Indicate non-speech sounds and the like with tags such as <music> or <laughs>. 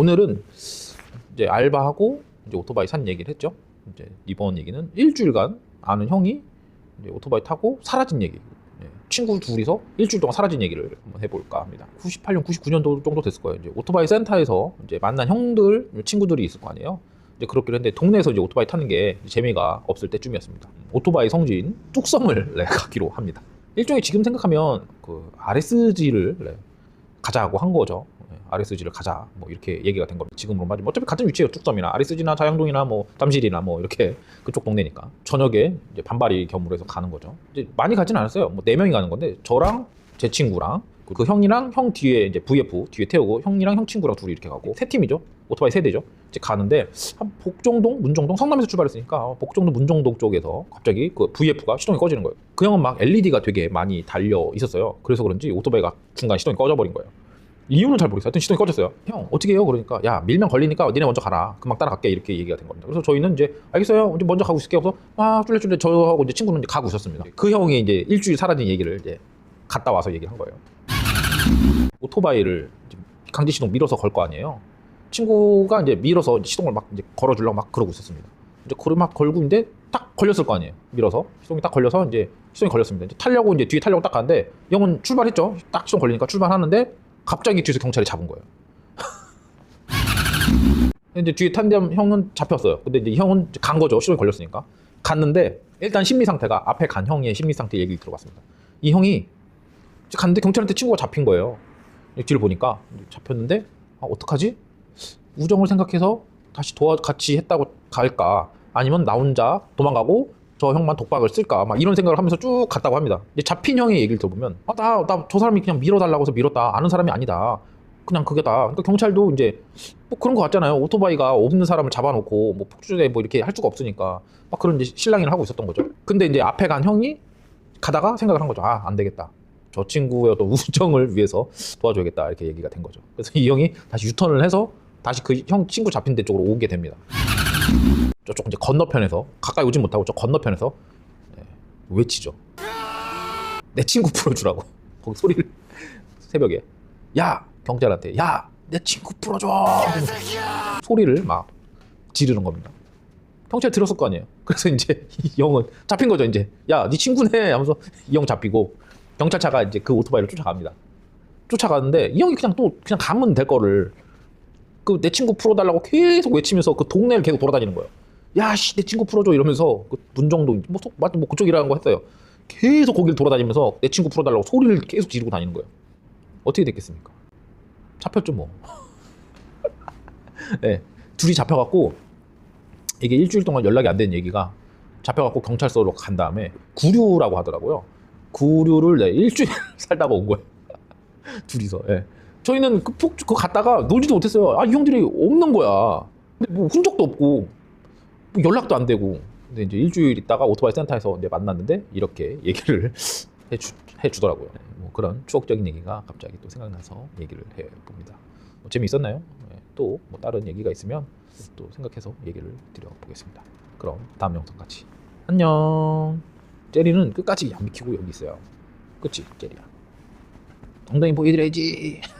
오늘은 이제 알바하고 이제 오토바이 산 얘기를 했죠. 이제 이번 얘기는 일주일간 아는 형이 이제 오토바이 타고 사라진 얘기. 예, 친구 둘이서 일주일 동안 사라진 얘기를 한번 해볼까 합니다. 98년, 99년도 정도 됐을 거예요. 이제 오토바이 센터에서 이제 만난 형들, 친구들이 있을 거 아니에요. 이제 그렇긴 했는데 동네에서 이제 오토바이 타는 게 재미가 없을 때쯤이었습니다. 오토바이 성지인 뚝섬을 <laughs> 네, 가기로 합니다. 일종의 지금 생각하면 그 RSG를 네, 가자고 한 거죠. 네, RSG를 가자 뭐 이렇게 얘기가 된 겁니다. 지금으로 말하면 어차피 같은 위치예요. 뚝섬이나 RSG나 자양동이나 뭐 담실이나 뭐 이렇게 <laughs> 그쪽 동네니까 저녁에 이제 반발이 겸으로 해서 가는 거죠. 이제 많이 가진 않았어요. 뭐 네 명이 가는 건데 저랑 제 친구랑 그 형이랑 형 뒤에 이제 VF 뒤에 태우고 형이랑 형 친구랑 둘이 이렇게 가고 세 팀이죠. 오토바이 세 대죠. 이제 가는데 한 복정동, 문정동, 성남에서 출발했으니까 복정동, 문정동 쪽에서 갑자기 그 VF가 시동이 꺼지는 거예요. 그 형은 막 LED가 되게 많이 달려 있었어요. 그래서 그런지 오토바이가 중간 시동이 꺼져 버린 거예요. 이유는 잘 모르겠어요. 하여튼 시동이 꺼졌어요. 형 어떻게 해요? 그러니까 야 밀면 걸리니까 니네 먼저 가라. 금방 따라갈게 이렇게 얘기가 된 겁니다. 그래서 저희는 이제 알겠어요. 이제 먼저 가고 있을게요. 그래서 아 쫄래쫄래 저하고 이제 친구는 이제 가고 있었습니다. 그 형이 이제 일주일 사라진 얘기를 이제 갔다 와서 얘기한 거예요. 오토바이를 강제 시동 밀어서 걸 거 아니에요. 친구가 이제 밀어서 이제 시동을 막 이제 걸어주려고 막 그러고 있었습니다. 이제 그걸 막 걸고 있는데 딱 걸렸을 거 아니에요. 밀어서 시동이 딱 걸려서 이제 시동이 걸렸습니다. 이제 타려고 이제 뒤에 타려고 딱 가는데 형은 출발했죠. 딱 시동 걸리니까 출발하는데 갑자기 뒤에서 경찰이 잡은 거예요. <laughs> 이제 뒤에 탄 형은 잡혔어요. 근데 이제 형은 간 거죠. 시동이 걸렸으니까 갔는데 일단 심리 상태가 앞에 간 형의 심리 상태 얘기를 들어봤습니다. 이 형이 갔는데 경찰한테 친구가 잡힌 거예요. 뒤를 보니까 잡혔는데 아, 어떡하지? 우정을 생각해서 다시 도와 같이 했다고 갈까? 아니면 나 혼자 도망가고 저 형만 독박을 쓸까? 막 이런 생각을 하면서 쭉 갔다고 합니다. 이제 잡힌 형의 얘기를 들어보면 아, 나, 나 저 사람이 그냥 밀어달라고 해서 밀었다. 아는 사람이 아니다. 그냥 그게 다. 그러니까 경찰도 이제 뭐 그런 거 같잖아요. 오토바이가 없는 사람을 잡아놓고 뭐 폭주대 뭐 이렇게 할 수가 없으니까 막 그런 이제 실랑이를 하고 있었던 거죠. 근데 이제 앞에 간 형이 가다가 생각을 한 거죠. 아, 안 되겠다. 저 친구의 어떤 <laughs> 우정을 위해서 도와줘야겠다 이렇게 얘기가 된 거죠. 그래서 이 형이 다시 유턴을 해서 다시 그 형 친구 잡힌 데 쪽으로 오게 됩니다. 저쪽 이제 건너편에서 가까이 오진 못하고 저 건너편에서 네, 외치죠. 내 친구 풀어주라고 <laughs> 거기 소리를 <laughs> 새벽에 야 경찰한테 야 내 친구 풀어줘 소리를 막 지르는 겁니다. 경찰 들었을 거 아니에요. <laughs> 그래서 이제 이 형은 잡힌 거죠. 이제 야 네 친구네 하면서 이 형 잡히고 경찰차가 이제 그 오토바이를 쫓아갑니다. 쫓아가는데 이 형이 그냥 또 그냥 가면 될 거를 그 내 친구 풀어달라고 계속 외치면서 그 동네를 계속 돌아다니는 거예요. 야씨 내 친구 풀어줘 이러면서 그 문정동 뭐, 소- 맞- 뭐 그쪽이라는 거 했어요. 계속 거기를 돌아다니면서 내 친구 풀어달라고 소리를 계속 지르고 다니는 거예요. 어떻게 됐겠습니까? 잡혔죠 뭐. <laughs> 네, 둘이 잡혀갖고 이게 일주일 동안 연락이 안 된 얘기가 잡혀갖고 경찰서로 간 다음에 구류라고 하더라고요. 구류를 네, 일주일 <laughs> 살다가 온 거예요. <laughs> 둘이서. 예. 저희는 그 폭, 그 갔다가 놀지도 못했어요. 아, 이 형들이 없는 거야. 근데 뭐 흔적도 없고, 뭐 연락도 안 되고. 근데 이제 일주일 있다가 오토바이 센터에서 이제 만났는데 이렇게 얘기를 <laughs> 해주, 해주더라고요. 네, 뭐 그런 추억적인 얘기가 갑자기 또 생각나서 얘기를 해봅니다. 뭐 재미있었나요? 네, 또뭐 다른 얘기가 있으면 또 생각해서 얘기를 드려보겠습니다. 그럼 다음 영상까지 안녕. 제리는 끝까지 안 비키고 여기 있어요. 그치 제리야. 엉덩이 보여드려야지. <laughs>